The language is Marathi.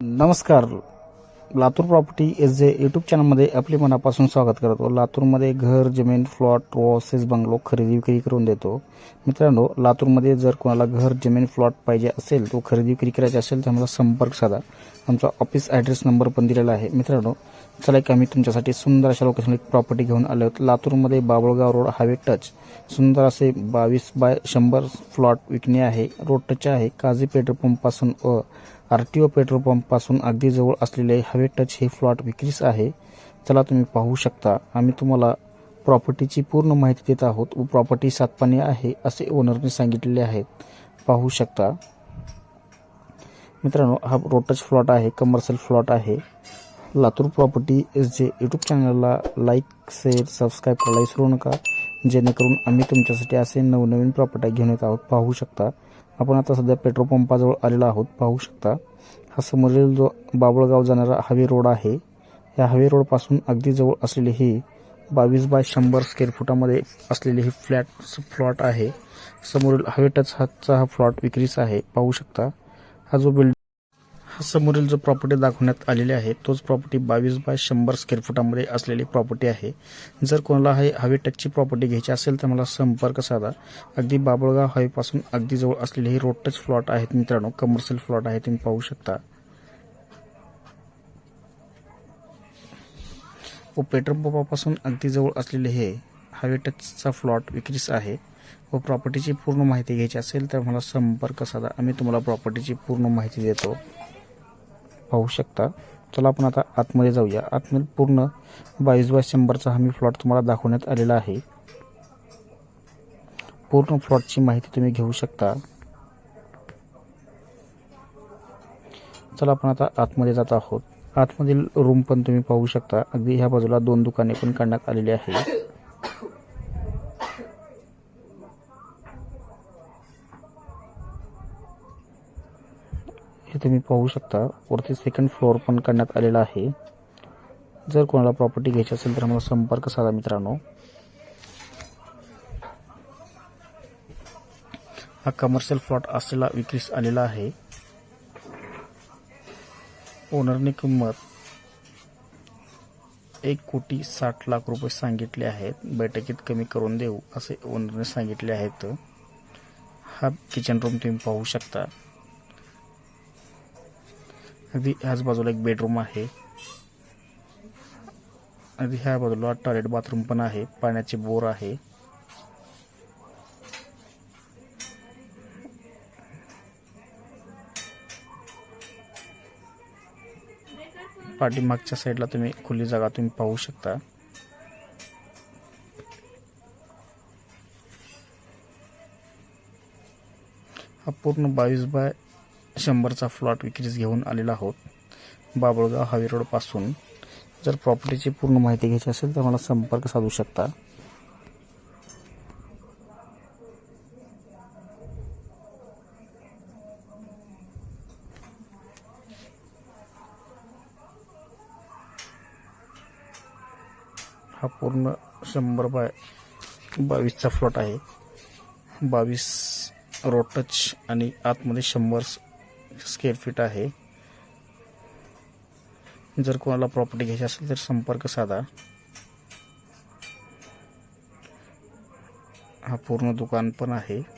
नमस्कार. Latur property S J YouTube चॅनलमध्ये आपले मनापासून स्वागत करतो. लातूरमध्ये घर जमीन फ्लॉट रोसेस बंगलो खरेदी विक्री करून देतो. मित्रांनो लातूरमध्ये जर कोणाला घर जमीन फ्लॉट पाहिजे असेल तो खरेदी विक्री करायची असेल तर आम्हाला संपर्क साधा. आमचा ऑफिस ॲड्रेस नंबर पण दिलेला आहे. मित्रांनो चला एक आम्ही तुमच्यासाठी सुंदर अशा लोकेशन एक प्रॉपर्टी घेऊन आलो आहोत. लातूरमध्ये बाबळगाव रोड हायवे टच सुंदर असे बावीस बाय शंभर फ्लॉट विकणे आहे. रोड टच आहे. काझी पेट्रोल पंपपासून व आर टी ओ पेट्रोल पंपपासून अगदी जवळ असलेले हवे टच हे फ्लॉट विक्रीस आहे. चला तुम्ही पाहू शकता. आम्ही तुम्हाला प्रॉपर्टीची पूर्ण माहिती देत आहोत. व प्रॉपर्टी सातपाने आहे असे ओनरने सांगितलेले आहेत. पाहू शकता. मित्रांनो हा रोटच फ्लॉट आहे कमर्शियल प्लॉट आहे. Latur property S J YouTube चॅनलला लाईक शेअर सबस्क्राईब करायला विसरू नका. जेणेकरून आम्ही तुमच्यासाठी असे नवनवीन प्रॉपर्टी घेऊन येत आहोत. पाहू शकता. आपण आता सध्या पेट्रोल पंपाजवळ आलेलो आहोत. पाहू शकता हा समोरील जो बाबळगाव जाणारा हवे रोड आहे या हवे रोडपासून अगदी जवळ असलेली ही बावीस बाय शंभर स्क्वेअर फुटामध्ये असलेली हे फ्लॅट प्लॉट आहे. समोरील हवे टच हातचा हा प्लॉट विक्रीचा आहे. पाहू शकता हा जो बिल्ड हा समोरील जो प्रॉपर्टी दाखवण्यात आलेली आहे तोच प्रॉपर्टी बावीस बाय शंभर स्क्वेअर फुटामध्ये असलेली प्रॉपर्टी आहे. जर कोणाला हे हवे टचची प्रॉपर्टी घ्यायची असेल तर मला संपर्क साधा. अगदी बाबळगाव हायवेपासून अगदी जवळ असलेले हे रोड टच फ्लॉट आहेत मित्रांनो. कमर्शियल फ्लॉट आहे तुम्ही पाहू शकता. व पेट्रोल पंपापासून अगदी जवळ असलेले हे हायवे टचचा फ्लॉट विक्रीस आहे. व प्रॉपर्टीची पूर्ण माहिती घ्यायची असेल तर मला संपर्क साधा. आम्ही तुम्हाला प्रॉपर्टीची पूर्ण माहिती देतो. पाहू शकता. चला आपण आता आतमध्ये जाऊया. आतमध्ये पूर्ण बावीस बाय शंभरचा हमी फ्लॉट तुम्हाला दाखवण्यात आलेला आहे. पूर्ण फ्लॉटची माहिती तुम्ही घेऊ शकता. चला आपण आता आतमध्ये जात आहोत. आतमधील रूम पण तुम्ही पाहू शकता. अगदी ह्या बाजूला दोन दुकाने पण काढण्यात आलेली आहे हे तुम्ही पाहू शकता. वरती सेकंड फ्लोअर पण काढण्यात आलेला आहे. जर कोणाला प्रॉपर्टी घ्यायची असेल तर मला संपर्क साधा मित्रांनो. हा कमर्शियल प्लॉट असलेला विक्रीस आलेला आहे. ओनरने किंमत एक कोटी साठ लाख रुपये सांगितले आहेत. बैठकीत कमी करून देऊ असे ओनरने सांगितले आहेत. हा किचन रूम तुम्ही पाहू शकता. आधी ह्याच बाजूला एक बेडरूम आहे. आधी ह्या बाजूला टॉयलेट बाथरूम पण आहे. पाण्याचे बोर आहे. पाठीमागच्या साईडला तुम्ही खुली जागा तुम्ही पाहू शकता. हा पूर्ण बावीस बाय शंभरचा फ्लॉट विक्रीस घेऊन आलेला आहोत. बाबळगाव हावे रोडपासून जर प्रॉपर्टीची पूर्ण माहिती घ्यायची असेल तर मला संपर्क साधू शकता. हा पूर्ण शंभर बाय बावीसचा फ्लॉट आहे. बावीस रोटच आणि आतमध्ये शंभर स्क्वेअर फीट आहे. जर कोणाला प्रॉपर्टी घ्यायची असेल तर संपर्क साधा. हा पूर्ण दुकान पण आहे.